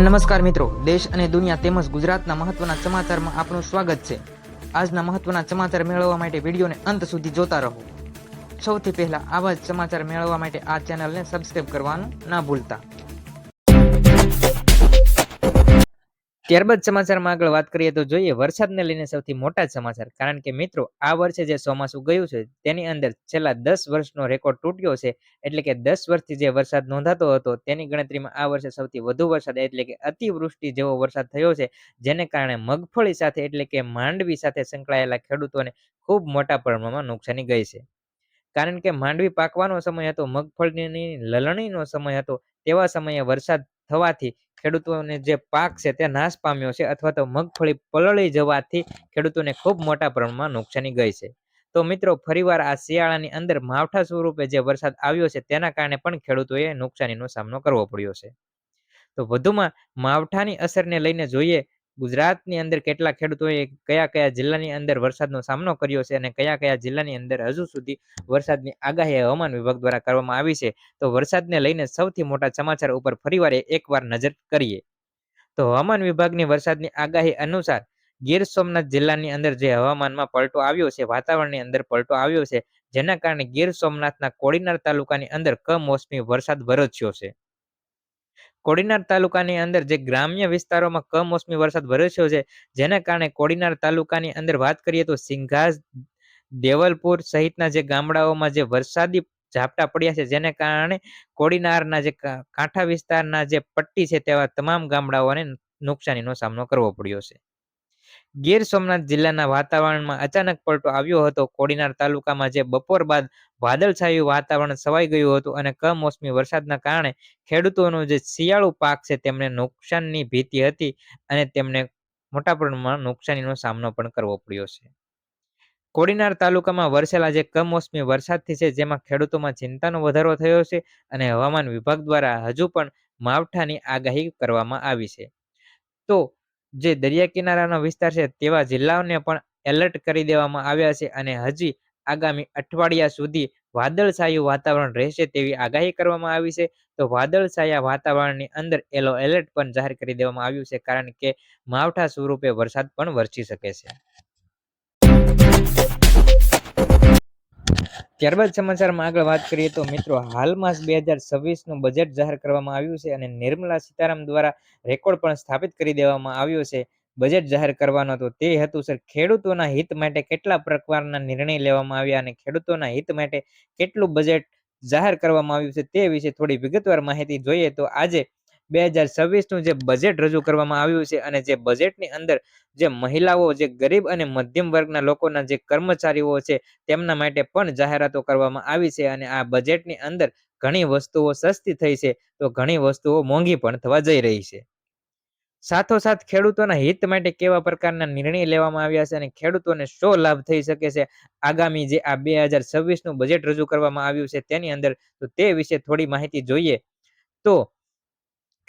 નમસ્કાર મિત્રો, દેશ અને દુનિયા તેમજ ગુજરાતના મહત્વના સમાચારમાં આપનું સ્વાગત છે. આજના મહત્વના સમાચાર મેળવવા માટે વિડીયોને અંત સુધી જોતા રહો. સૌથી પહેલા આવા જ સમાચાર મેળવવા માટે આ ચેનલને સબસ્ક્રાઇબ કરવાનું ના ભૂલતા. ત્યારબાદ સમાચારમાં આગળ વાત કરીએ તો જોઈએ, વરસાદને લઈને સૌથી મોટા સમાચાર. કારણ કે મિત્રો, આ વર્ષે જે ચોમાસું ગયું છે, તેની અંદર છેલ્લા દસ વર્ષનો રેકોર્ડ તૂટ્યો છે. એટલે કે દસ વર્ષથી જે વરસાદ નોંધાતો હતો, તેની ગણતરીમાં આ વર્ષે સૌથી વધુ વરસાદ, એટલે કે અતિવૃષ્ટિ જેવો વરસાદ થયો છે, જેને કારણે મગફળી સાથે, એટલે કે માંડવી સાથે સંકળાયેલા ખેડૂતોને ખૂબ મોટા પ્રમાણમાં નુકસાની ગઈ છે. કારણ કે માંડવી પાકવાનો સમય હતો, મગફળીની લલણીનો સમય હતો, તેવા સમયે વરસાદ થવાથી ખેડૂતોને જે પાક છે તે નાશ પામ્યો છે અથવા તો મગફળી પલળી જવાથી ખેડૂતોને ખૂબ મોટા પ્રમાણમાં નુકસાની ગઈ છે. તો મિત્રો, ફરીવાર આ શિયાળાની અંદર માવઠા સ્વરૂપે જે વરસાદ આવ્યો છે તેના કારણે પણ ખેડૂતોએ નુકસાનીનો સામનો કરવો પડ્યો છે. તો વધુમાં માવઠાની અસરને લઈને જોઈએ ગુજરાતની અંદર કેટલા ખેડૂતોએ કયા કયા જિલ્લાની અંદર વરસાદનો સામનો કર્યો છે અને કયા કયા જિલ્લાની અંદર હજુ સુધી વરસાદની આગાહી હવામાન વિભાગ દ્વારા કરવામાં આવી છે, તો વરસાદને લઈને સૌથી મોટા સમાચાર ઉપર ફરીવાર એકવાર નજર કરીએ. તો હવામાન વિભાગની વરસાદની આગાહી અનુસાર ગીર સોમનાથ જિલ્લાની અંદર જે હવામાનમાં પલટો આવ્યો છે, વાતાવરણની અંદર પલટો આવ્યો છે, જેના કારણે ગીર સોમનાથના કોડીનાર તાલુકાની અંદર કમોસમી વરસાદ વરસ્યો છે. કોડીનાર તાલુકાની અંદર જે ગ્રામ્ય વિસ્તારોમાં કમોસમી વરસાદ વરસ્યો છે, જેના કારણે કોડીનાર તાલુકાની અંદર વાત કરીએ તો સિંઘાસ, દેવલપુર સહિતના જે ગામડાઓમાં જે વરસાદી ઝાપટા પડ્યા છે, જેને કારણે કોડીનારના જે કાંઠા વિસ્તારના જે પટ્ટી છે, તેવા તમામ ગામડાઓને નુકસાનીનો સામનો કરવો પડ્યો છે. ગીર સોમનાથ જિલ્લાના વાતાવરણમાં અચાનક પલટો આવ્યો હતો. કોડીનાર તાલુકામાં જે બપોર બાદ વાદળછાયું વાતાવરણ સવાઈ ગયું હતું અને કમોસમી વરસાદના કારણે ખેડૂતોનો જે શિયાળુ પાક છે તેમને નુકસાનની ભીતિ હતી અને તેમને મોટા પ્રમાણમાં નુકસાનીનો સામનો પણ કરવો પડ્યો છે. કોડીનાર તાલુકામાં વરસેલા જે કમોસમી વરસાદથી છે જેમાં ખેડૂતોમાં ચિંતાનો વધારો થયો છે અને હવામાન વિભાગ દ્વારા હજુ પણ માવઠાની આગાહી કરવામાં આવી છે. તો જે દરિયા કિનારાનો વિસ્તાર છે તેવા જિલ્લાઓને પણ એલર્ટ કરી દેવામાં આવ્યા છે અને હજી આગામી અઠવાડિયા સુધી વાદળછાયું વાતાવરણ રહેશે તેવી આગાહી કરવામાં આવી છે. તો વાદળછાયા વાતાવરણની અંદર એલો એલર્ટ પણ જાહેર કરી દેવામાં આવ્યું છે કારણ કે માવઠા સ્વરૂપે વરસાદ પણ વરસી શકે છે. ત્યારબાદ સમાચારમાં આગળ વાત કરીએ તો મિત્રો હાલમાં જ બે હજાર છવ્વીસનું બજેટ જાહેર કરવામાં આવ્યું છે અને નિર્મલા સીતારામ દ્વારા રેકોર્ડ પણ સ્થાપિત કરી દેવામાં આવ્યો છે. બજેટ જાહેર કરવાનો હતો તે હેતુસર ખેડૂતોના હિત માટે કેટલા પ્રકારના નિર્ણય લેવામાં આવ્યા અને ખેડૂતોના હિત માટે કેટલું બજેટ જાહેર કરવામાં આવ્યું છે તે વિશે થોડી વિગતવાર માહિતી જોઈએ તો આજે બે હજાર છવ્વીસનું જે બજેટ રજૂ કરવામાં આવ્યું છે અને જે બજેટની અંદર જે મહિલાઓ, જે ગરીબ અને મધ્યમ વર્ગના લોકોના જે કર્મચારીઓ છે, તેમના માટે પણ જાહેરાતો કરવામાં આવી છે અને આ બજેટની અંદર ઘણી વસ્તુઓ સસ્તી થઈ છે, તો ઘણી વસ્તુઓ મોંઘી પણ થવા જઈ રહી છે. સાથોસાથ ખેડૂતોના હિત માટે કેવા પ્રકારના નિર્ણય લેવામાં આવ્યા છે અને ખેડૂતોને શો લાભ થઈ શકે છે? આગામી જે આ બે હજાર છવ્વીસનું બજેટ રજૂ કરવામાં આવ્યું છે તેની અંદર તો તે વિશે થોડી માહિતી જોઈએ. તો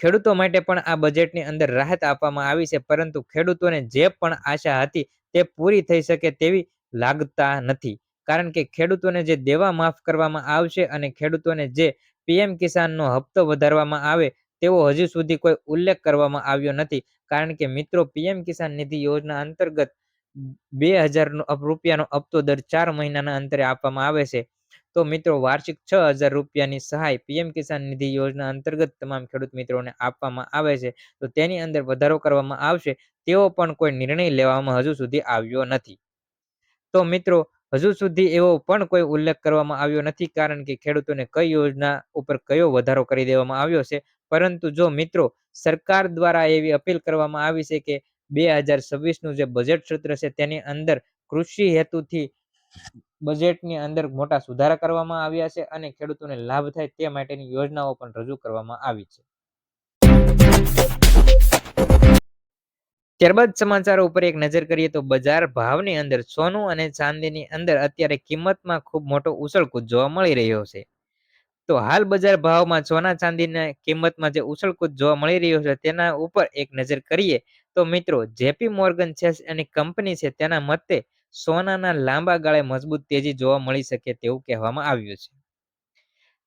ખેડૂતો માટે પણ આ બજેટની અંદર રાહત આપવામાં આવી છે, પરંતુ ખેડૂતોને જે પણ આશા હતી તે પૂરી થઈ શકે તેવી લાગતા નથી. કારણ કે ખેડૂતોને જે દેવા માફ કરવામાં આવશે અને ખેડૂતોને જે પીએમ કિસાનનો હપ્તો વધારવામાં આવે, તેવો હજુ સુધી કોઈ ઉલ્લેખ કરવામાં આવ્યો નથી. કારણ કે મિત્રો, પીએમ કિસાન નિધિ યોજના અંતર્ગત બે હજારનો રૂપિયાનો હપ્તો દર ચાર મહિનાના અંતરે આપવામાં આવે છે. તો મિત્રો વાર્ષિક છ હજાર રૂપિયાની સહાય પીએમ કિસાન નિધિ યોજના અંતર્ગત તમામ ખેડૂત મિત્રોને આપવામાં આવે છે. તો તેની અંદર વધારો કરવામાં આવશે તેવો પણ કોઈ નિર્ણય લેવામાં હજુ સુધી આવ્યો નથી. તો મિત્રો, હજુ સુધી એવો પણ કોઈ ઉલ્લેખ કરવામાં આવ્યો નથી કારણ કે ખેડૂતોને કઈ યોજના ઉપર કયો વધારો કરી દેવામાં આવ્યો છે. પરંતુ જો મિત્રો, સરકાર દ્વારા એવી અપીલ કરવામાં આવી છે કે બે હજાર છવ્વીસનું જે બજેટ સત્ર છે તેની અંદર કૃષિ હેતુથી બજેટની અંદર મોટા સુધારા કરવામાં આવ્યા છે અને ખેડૂતોને લાભ થાય તે માટેની યોજનાઓ પણ રજૂ કરવામાં આવી છે. ત્યારબાદ સમાચારો ઉપર એક નજર કરીએ તો બજાર ભાવની અંદર સોનું અને ચાંદીની અંદર અત્યારે કિંમતમાં ખૂબ મોટો ઉછળકૂદ જોવા મળી રહ્યો છે. તો હાલ બજાર ભાવમાં સોના ચાંદીના કિંમતમાં જે ઉછળકૂદ જોવા મળી રહ્યો છે તેના ઉપર એક નજર કરીએ તો મિત્રો જેપી મોર્ગન છે અને કંપની છે તેના મતે સોનાના લાંબા ગાળે મજબૂત તેજી જોવા મળી શકે તેવું કહેવામાં આવ્યું છે.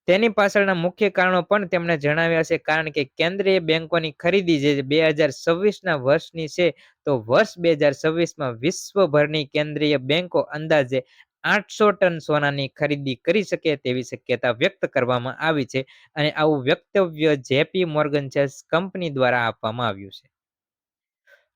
તેની પાછળના મુખ્ય કારણો પણ તેમણે જણાવ્યા છે. કારણ કે કેન્દ્રીય બેંકોની ખરીદી જે બે હજાર છવ્વીસના વર્ષની છે, તો વર્ષ બે હજાર છવ્વીસમાં વિશ્વભરની કેન્દ્રીય બેંકો અંદાજે આઠસો ટન સોનાની ખરીદી કરી શકે તેવી શક્યતા વ્યક્ત કરવામાં આવી છે અને આવું વક્તવ્ય જેપી મોર્ગન ચેસ કંપની દ્વારા આપવામાં આવ્યું છે.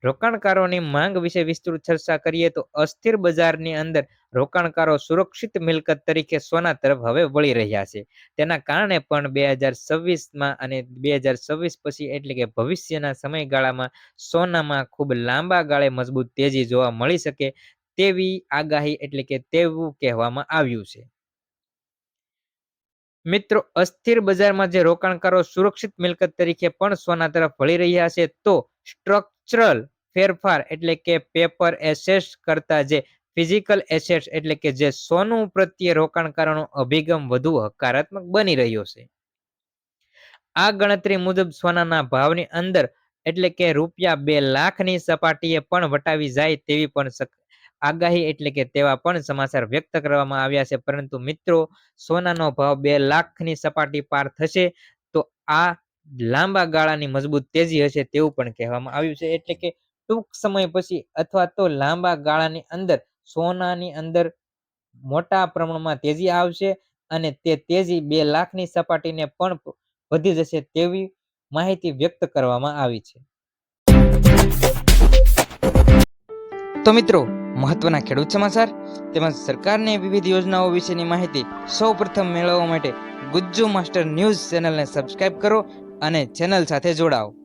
રોકાણકારોની માંગ વિશે વિસ્તૃત ચર્ચા કરીએ તો અસ્થિર બજારની અંદર રોકાણકારો સુરક્ષિત મિલકત તરીકે સોના તરફ હવે વળી રહ્યા છે. તેના કારણે પણ બે હજાર છવ્વીસમાં અને બે હજાર છવ્વીસ પછી એટલે કે ભવિષ્યના સમયગાળામાં સોનામાં ખૂબ લાંબા ગાળે મજબૂત તેજી જોવા મળી શકે તેવી આગાહી એટલે કે તેવું કહેવામાં આવ્યું છે. મિત્રો, અસ્થિર બજારમાં જે રોકાણકારો સુરક્ષિત મિલકત તરીકે પણ સોના તરફ વળી રહ્યા છે, તો સ્ટ્રક્ચરલ ફેરફાર એટલે કે પેપર એસેટ્સ કરતા જે ફિઝિકલ એસેટ્સ એટલે કે જે સોનું પ્રત્યે રોકાણકારોનો અભિગમ વધુ હકારાત્મક બની રહ્યો છે. આ ગણતરી મુજબ સોનાના ભાવની અંદર એટલે કે રૂપિયા બે લાખની સપાટીએ પણ વટાવી જાય તેવી પણ આગાહી એટલે કે તેવા પણ સમાચાર વ્યક્ત કરવામાં આવ્યા છે. પરંતુ મિત્રો, સોનાનો ભાવ બે લાખની સપાટી પાર થશે તો આ લાંબા ગાળાની મજબૂત તેજી હશે તેવું પણ કહેવામાં આવ્યું છે. એટલે કે ટૂંક સમય પછી અથવા તો લાંબા ગાળાની અંદર સોનાની અંદર મોટા પ્રમાણમાં તેજી આવશે અને તે તેજી બે લાખની સપાટીને પણ વધી જશે તેવી માહિતી વ્યક્ત કરવામાં આવી છે. તો મિત્રો મહત્વના ખેડૂત સમાચાર તેમજ સરકારની વિવિધ યોજનાઓ વિશેની માહિતી સૌ પ્રથમ મેળવવા માટે ગુજ્જુ માસ્ટર ન્યૂઝ ચેનલને સબસ્ક્રાઇબ કરો અને ચેનલ સાથે જોડાઓ.